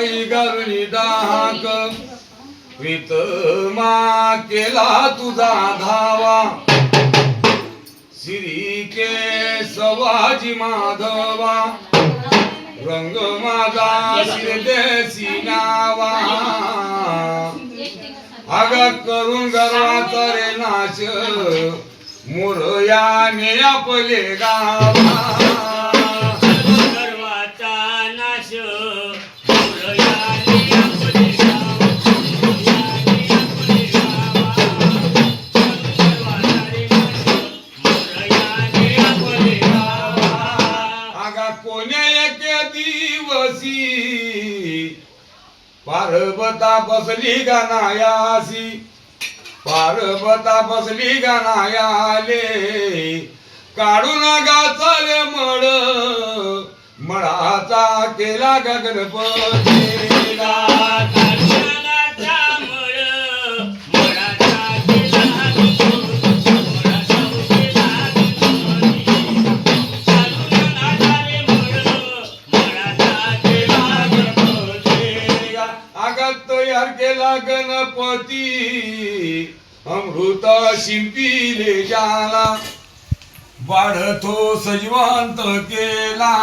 पायी दाहक. वित मा केला तुझा धावा. श्री के सवाजी माधवा. रंग माझा शिरदेसी नावा. अग करून गर्वाचा रे नाश. मोरयाने आपले गावा. पार्वता बसली गानायासी पार्वता बसली गानायाले काढून गाचाले मळ. मळाचा केला गगनपती. गणपती अमृत शिंपीले जाला. वाढतो सजीवंत केला.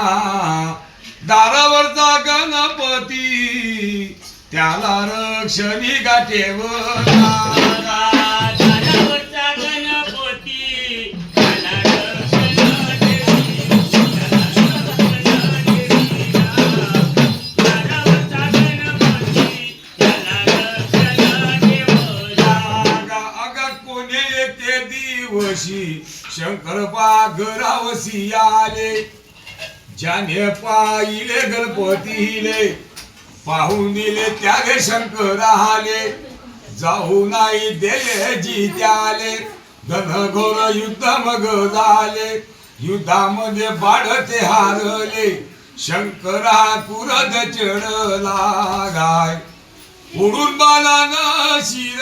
दारावरचा गणपती त्याला रक्षणी गाठेवला. ते दिवशी शंकर पाघरावसी आले. ज्याने पाहिले गणपतीले पाहून दिले त्यागे शंकर आले. जाऊ नाही दिले जित्याले घनघोर युद्ध मग झाले. युद्धामध्ये बाढते हारले शंकरा कुरद चढला गाय उडून बाला न शिर,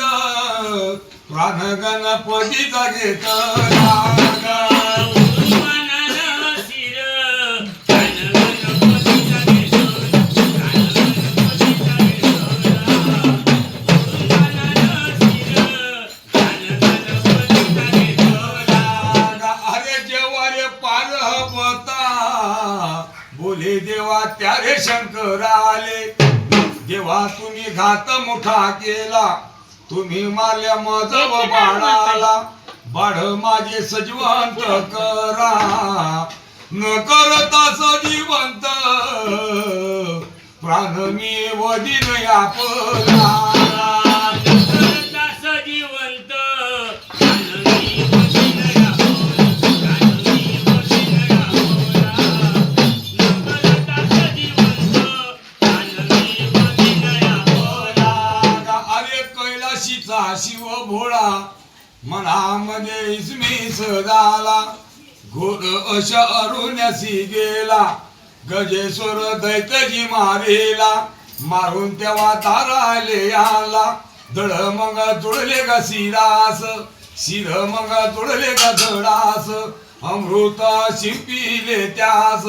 कान गणपतीचा पार बोले देवा त्यारे शंकर आले देवा तुम्ही घात मोठा केला तुम्ही मारल्या माझ बाळाला. बाळ माझे सजीवंत करा. न करता सजीवंत. प्राण मी वदीन आपला मनामध्ये इसमीस झाला घोर अश अरुण्यासी गेला गजेश्वर दैतजी मारेला मारून तेव्हा ताराले आला दळ मग जुळले का शिरास शिर मग जुळले ग धडास अमृत शिंपिले त्यास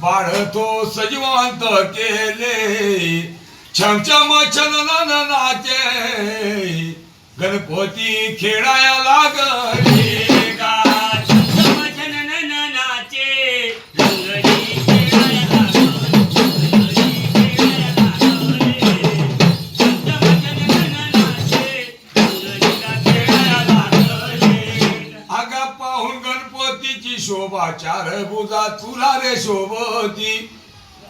बाळतो सजीवंत केले. छमछम छन नाचे गणपती खेळाया लागले शोभा चार बुजा तुला रे शोभती.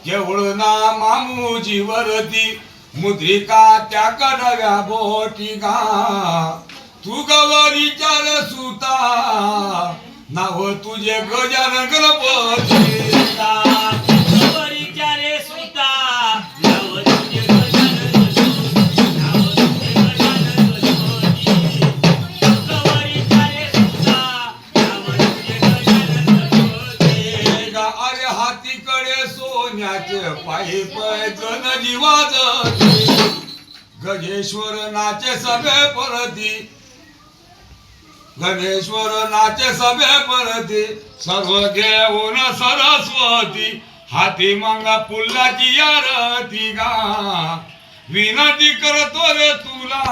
केवळ ना मामूजी वरती मुद्रिका त्या कडव्या बोटी गा तू गवरीच्या सुता नाव तुझे गजानन गणपती अरे हातीकडे सोन्याचे पायी गण गजेश्वर नाचे सभे परती गणेश्वर नाचे सभे परती सर्व घेऊन सरस्वती. हाती मंगा पुल्लाची आरती गा. विनंती करतो रे तुला.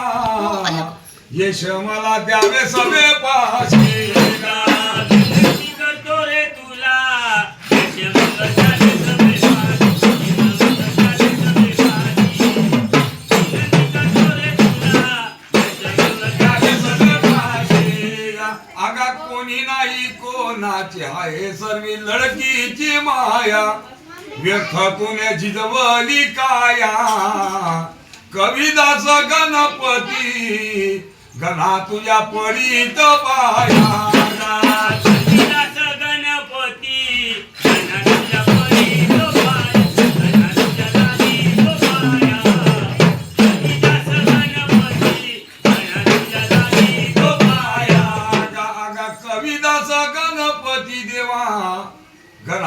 यश मला द्यावे सभे पाशी. सर्वी लडकीची माया व्यर्थतून झिजवली काया. कविदास गणपती गणा तुझ्या परीत पाया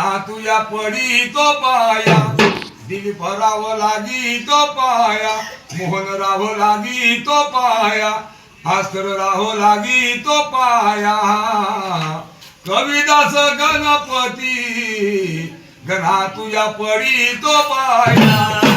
गणा तुझ्या पडी तो पाया. दिलीप राव लागी तो पाया. मोहन राव लागी तो पाया. भास्कर राहो लागी तो पाया. कविदास गणपती गणा तुझ्या पडी तो पाया.